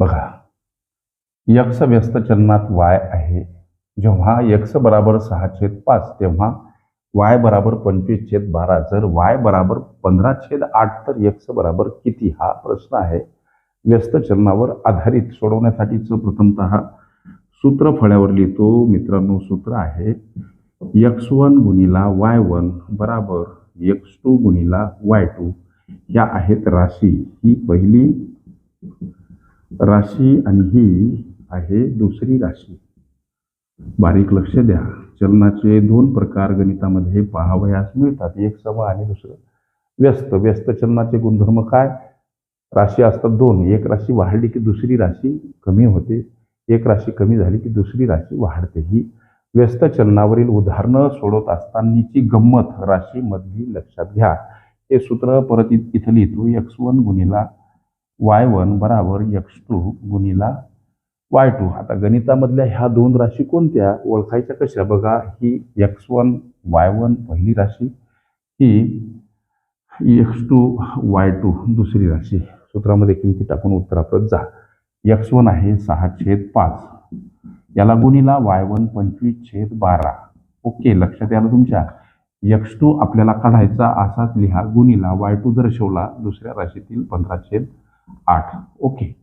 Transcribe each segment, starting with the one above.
बघा यक्ष व्यस्त चलनात वाय आहे. जेव्हा यक्ष बराबर सहा छेद पाच तेव्हा वाय बराबर पंचवीस छेद बारा. जर वाय बराबर पंधरा छेद आठ तर यक्ष बराबर किती? हा प्रश्न आहे. व्यस्त चलनावर आधारित सोडवण्यासाठीचं प्रथमतः सूत्र फळ्यावर लिहितो. मित्रांनो सूत्र आहे यक्स वन गुणिला वाय वन बराबर यक्स टू गुणिला वाय टू. या आहेत राशी. ही पहिली राशी आणि ही आहे दुसरी राशी. बारीक लक्ष द्या. चलनाचे दोन प्रकार गणितामध्ये पाहावयास मिळतात. एक सम आणि दुसरं व्यस्त. व्यस्त चलनाचे गुणधर्म काय? राशी असतात दोन. एक राशी वाढली की दुसरी राशी कमी होते. एक राशी कमी झाली की दुसरी राशी वाढते. ही व्यस्त चलनावरील उदाहरणं सोडवत असतानाची गंमत राशीमधली लक्षात घ्या. हे सूत्र परत इथं लिहितो. एक्स वन गुणिला वाय वन बराबर यक्स टू गुणिला वाय टू. आता गणितामधल्या ह्या दोन राशी कोणत्या? ओळखायच्या कशा? बघा ही एक्स वन वाय वन पहिली राशी ही एक्स टू वाय टू दुसरी राशी. सूत्रामध्ये किमती टाकून उत्तराप्रत जा. एक्स वन आहे सहा छेद पाच. याला गुणिला वाय वन पंचवीस छेद बारा. ओके लक्षात याला तुमच्या. यक्स टू आपल्याला काढायचा असाच लिहा. गुणिला वाय टू दर्शवला दुसऱ्या राशीतील पंधरा छेद आठ. ओके.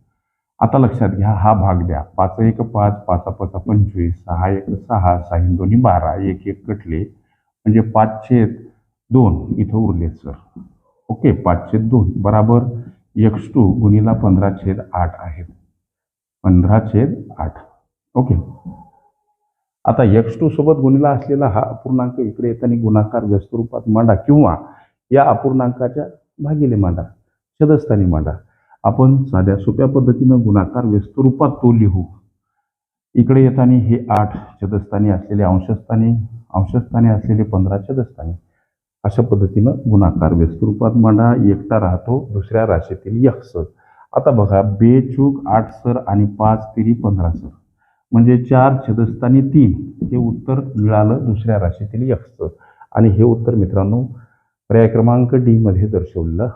आता लक्षात घ्या हा भाग द्या. पाच एक पाच पाच पाचा पंचवीस सहा एक सहा सहा दोन्ही बारा एक एक कटले. म्हणजे पाच छेद दोन इथं उरले सर. ओके पाच छेद दोन बराबर. एक्स टू गुणीला पंधरा छेद आठ आहेत पंधरा छेद आठ. ओके. आता एक्स टू सोबत गुणीला असलेला हा अपूर्णांक इकडे येताना गुणाकार व्यस्त रूपात मांडा किंवा या अपूर्णांकाच्या भागिले मांडा छदस्थानी मांडा. आपण साध्या सोप्या पद्धतीनं गुणाकार व्यस्तरूपात तो लिहू. इकडे येताना हे आठ छदस्थानी असलेले अंशस्थानी अंशस्थानी असलेले पंधरा छदस्थानी. अशा पद्धतीनं गुणाकार व्यस्तरूपात मांडा. एकटा राहतो दुसऱ्या राशीतील यक्ष. आता बघा बेचूक आठ सर आणि पाच तिरी पंधरा सर. म्हणजे चार छदस्थानी तीन. हे उत्तर मिळालं दुसऱ्या राशीतील यक्ष. आणि हे उत्तर मित्रांनो पर्याय क्रमांक डीमध्ये दर्शवलं दर्शवलेलं